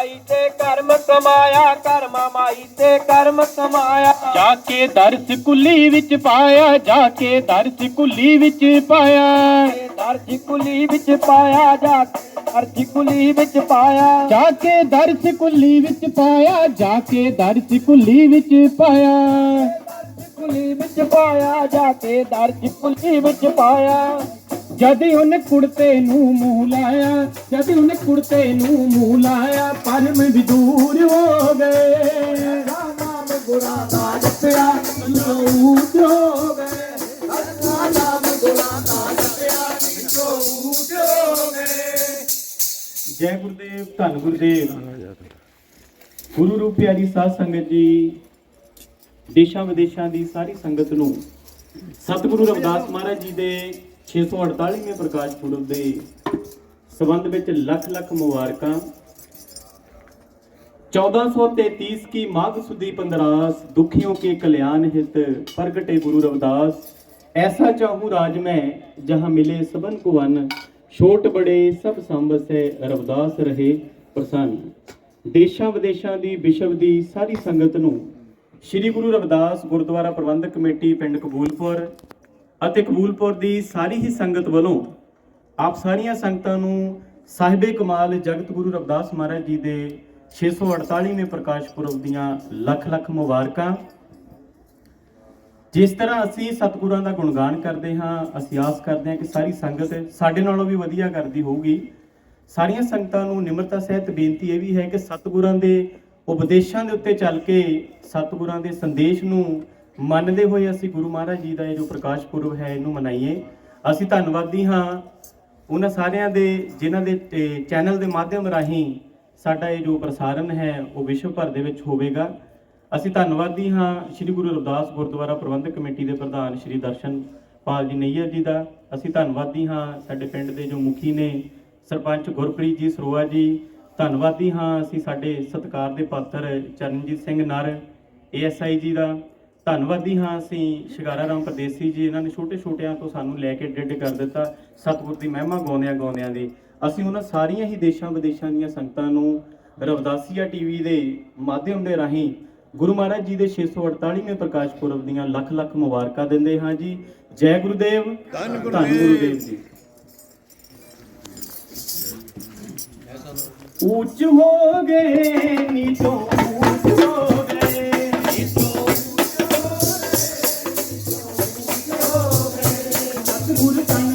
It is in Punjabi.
ਮਾਈ ਤੇ ਕਰਮ ਕਮਾਇਆ ਕਰਮਾ ਮਾਈ ਤੇ ਕਰਮ ਕਮਾਇਆ ਜਾ ਕੇ ਦਰਸ ਕੁੱਲੀ ਵਿੱਚ ਪਾਇਆ ਜਾ ਕੇ ਦਰਸ ਕੁੱਲੀ ਵਿੱਚ ਪਾਇਆ। ਦਰਜੀ ਕੁਲੀ ਵਿੱਚ ਪਾਇਆ ਜਾ ਦਰਜੀ ਕੁਲੀ ਵਿੱਚ ਪਾਇਆ। ਜਾ ਕੇ ਦਰਸ ਕੁੱਲੀ ਵਿੱਚ ਪਾਇਆ ਜਾ ਕੇ ਦਰਸ ਕੁੱਲੀ ਵਿੱਚ ਪਾਇਆ। ਕੁਲੀ ਵਿੱਚ ਪਾਇਆ ਜਾ ਕੇ ਦਰਜੀ ਕੁਲੀ ਵਿੱਚ ਪਾਇਆ। ਜਦ ਉਹਨੇ ਕੁੜਤੇ ਨੂੰ ਮੂੰਹ ਲਾਇਆ, ਜਦ ਉਹਨੇ ਕੁੜਤੇ ਨੂੰ ਮੂੰਹ ਲਾਇਆ ਪਰਮ ਵੀ ਦੂਰ ਹੋ ਗਏ ਨਾਮ ਗੁਰਾਂ ਦਾ ਜਪਿਆ ਲੋਊ ਹੋ ਗਏ। ਜੈ ਗੁਰਦੇਵ, ਧੰਨ ਗੁਰਦੇਵ। ਗੁਰੂ ਰੂਪ ਪਿਆਰੀ ਸਾਧ ਸੰਗਤ ਜੀ, ਦੇਸ਼ਾਂ ਵਿਦੇਸ਼ਾਂ ਦੀ ਸਾਰੀ ਸੰਗਤ ਨੂੰ ਸਤਿਗੁਰੂ ਰਵਿਦਾਸ ਮਹਾਰਾਜ ਜੀ ਦੇ 648ਵੇਂ ਪ੍ਰਕਾਸ਼ ਪੁਰਬ ਦੇ ਸਬੰਧ ਵਿੱਚ ਲੱਖ ਲੱਖ ਮੁਬਾਰਕਾਂ। 1433 ਕੀ ਮਾਘ ਸੁਦੀ 15 ਦੁਖੀਆਂ ਕੇ ਕਲਿਆਣ ਹਿਤ, ਪ੍ਰਗਟੇ ਗੁਰੂ ਰਵਿਦਾਸ। ਐਸਾ ਚਾਹੂ ਰਾਜ ਮੈਂ, ਜਹਾਂ ਮਿਲੇ ਸਭਨ ਕੋ ਵਨ ਛੋਟ ਬੜੇ, ਸਭ ਸੰਬਸ ਹੈ ਰਵਦਾਸ ਰਹੇ ਪ੍ਰਸੰਨ। ਦੇਸ਼ਾਂ ਵਿਦੇਸ਼ਾਂ ਦੀ ਵਿਸ਼ਵ ਦੀ ਸਾਰੀ ਸੰਗਤ ਨੂੰ ਸ੍ਰੀ ਗੁਰੂ ਰਵਿਦਾਸ ਗੁਰਦੁਆਰਾ ਪ੍ਰਬੰਧਕ ਕਮੇਟੀ ਪਿੰਡ ਕਬੂਲਪੁਰ ਅਤੇ ਕਬੂਲਪੁਰ ਦੀ ਸਾਰੀ ਹੀ ਸੰਗਤ ਵੱਲੋਂ ਆਪ ਸਾਰੀਆਂ ਸੰਗਤਾਂ ਨੂੰ ਸਾਹਿਬੇ ਕਮਾਲ ਜਗਤ ਗੁਰੂ ਰਵਿਦਾਸ ਮਹਾਰਾਜ ਜੀ ਦੇ 648ਵੇਂ ਪ੍ਰਕਾਸ਼ ਪੁਰਬ ਦੀਆਂ ਲੱਖ ਲੱਖ ਮੁਬਾਰਕਾਂ। ਜਿਸ ਤਰ੍ਹਾਂ ਅਸੀਂ ਸਤਿਗੁਰਾਂ ਦਾ ਗੁਣਗਾਨ ਕਰਦੇ ਹਾਂ, ਅਸੀਂ ਆਸ ਕਰਦੇ ਹਾਂ ਕਿ ਸਾਰੀ ਸੰਗਤ ਸਾਡੇ ਨਾਲੋਂ ਵੀ ਵਧੀਆ ਕਰਦੀ ਹੋਊਗੀ। ਸਾਰੀਆਂ ਸੰਗਤਾਂ ਨੂੰ ਨਿਮਰਤਾ ਸਹਿਤ ਬੇਨਤੀ ਇਹ ਵੀ ਹੈ ਕਿ ਸਤਿਗੁਰਾਂ ਦੇ ਉਪਦੇਸ਼ਾਂ ਦੇ ਉੱਤੇ ਚੱਲ ਕੇ ਸਤਿਗੁਰਾਂ ਦੇ ਸੰਦੇਸ਼ ਨੂੰ ਮੰਨਦੇ ਹੋਏ ਅਸੀਂ ਗੁਰੂ ਮਹਾਰਾਜ ਜੀ ਦਾ ਇਹ ਜੋ ਪ੍ਰਕਾਸ਼ ਪੁਰਬ ਹੈ, ਇਹਨੂੰ ਮਨਾਈਏ। ਅਸੀਂ ਧੰਨਵਾਦੀ ਹਾਂ ਉਹਨਾਂ ਸਾਰਿਆਂ ਦੇ, ਜਿਨ੍ਹਾਂ ਦੇ ਚੈਨਲ ਦੇ ਮਾਧਿਅਮ ਰਾਹੀਂ ਸਾਡਾ ਇਹ ਜੋ ਪ੍ਰਸਾਰਣ ਹੈ, ਉਹ ਵਿਸ਼ਵ ਭਰ ਦੇ ਵਿੱਚ ਹੋਵੇਗਾ। ਅਸੀਂ ਧੰਨਵਾਦੀ ਹਾਂ ਸ੍ਰੀ ਗੁਰੂ ਰਵਿਦਾਸ ਗੁਰਦੁਆਰਾ ਪ੍ਰਬੰਧਕ ਕਮੇਟੀ ਦੇ ਪ੍ਰਧਾਨ ਸ੍ਰੀ ਦਰਸ਼ਨ ਪਾਲ ਜੀ ਨਈਅਰ ਜੀ ਦਾ। ਅਸੀਂ ਧੰਨਵਾਦੀ ਹਾਂ ਸਾਡੇ ਪਿੰਡ ਦੇ ਜੋ ਮੁਖੀ ਨੇ, ਸਰਪੰਚ ਗੁਰਪ੍ਰੀਤ ਜੀ ਸਰੋਆ ਜੀ। ਧੰਨਵਾਦੀ ਹਾਂ ਅਸੀਂ ਸਾਡੇ ਸਤਿਕਾਰ ਦੇ ਪਾਤਰ ਚਰਨਜੀਤ ਸਿੰਘ ਨਰ, ਏਐਸਆਈ ਜੀ ਦਾ। ਧੰਨਵਾਦੀ ਹਾਂ ਅਸੀਂ ਸ਼ਿਕਾਰਾ ਰਾਮ ਪਰਦੇਸੀ ਜੀ ਇਹਨਾਂ ਨੇ ਛੋਟੇ ਛੋਟਿਆਂ ਤੋਂ ਸਾਨੂੰ ਲੈ ਕੇ ਡਿੱਡ ਕਰ ਦਿੱਤਾ ਸਤਿਗੁਰ ਦੀ ਮਹਿਮਾ ਗਾਉਂਦਿਆਂ ਗਾਉਂਦਿਆਂ ਦੀ। ਅਸੀਂ ਉਹਨਾਂ ਸਾਰੀਆਂ ਹੀ ਦੇਸ਼ਾਂ ਵਿਦੇਸ਼ਾਂ ਦੀਆਂ ਸੰਗਤਾਂ ਨੂੰ ਰਵਦਾਸੀਆ ਟੀਵੀ ਦੇ ਮਾਧਿਅਮ ਦੇ ਰਾਹੀਂ ਗੁਰੂ ਮਹਾਰਾਜ ਜੀ ਦੇ 648ਵੇਂ ਪ੍ਰਕਾਸ਼ ਪੁਰਬ ਦੀਆਂ ਲੱਖ ਲੱਖ ਮੁਬਾਰਕਾਂ ਦਿੰਦੇ ਹਾਂ ਜੀ। ਜੈ ਗੁਰੂਦੇਵ ਧੰਨ ਗੁਰੂਦੇਵ ਜੀ। ਉੱਚ ਹੋ ਗਏ ਨੀਚੋਂ to the time.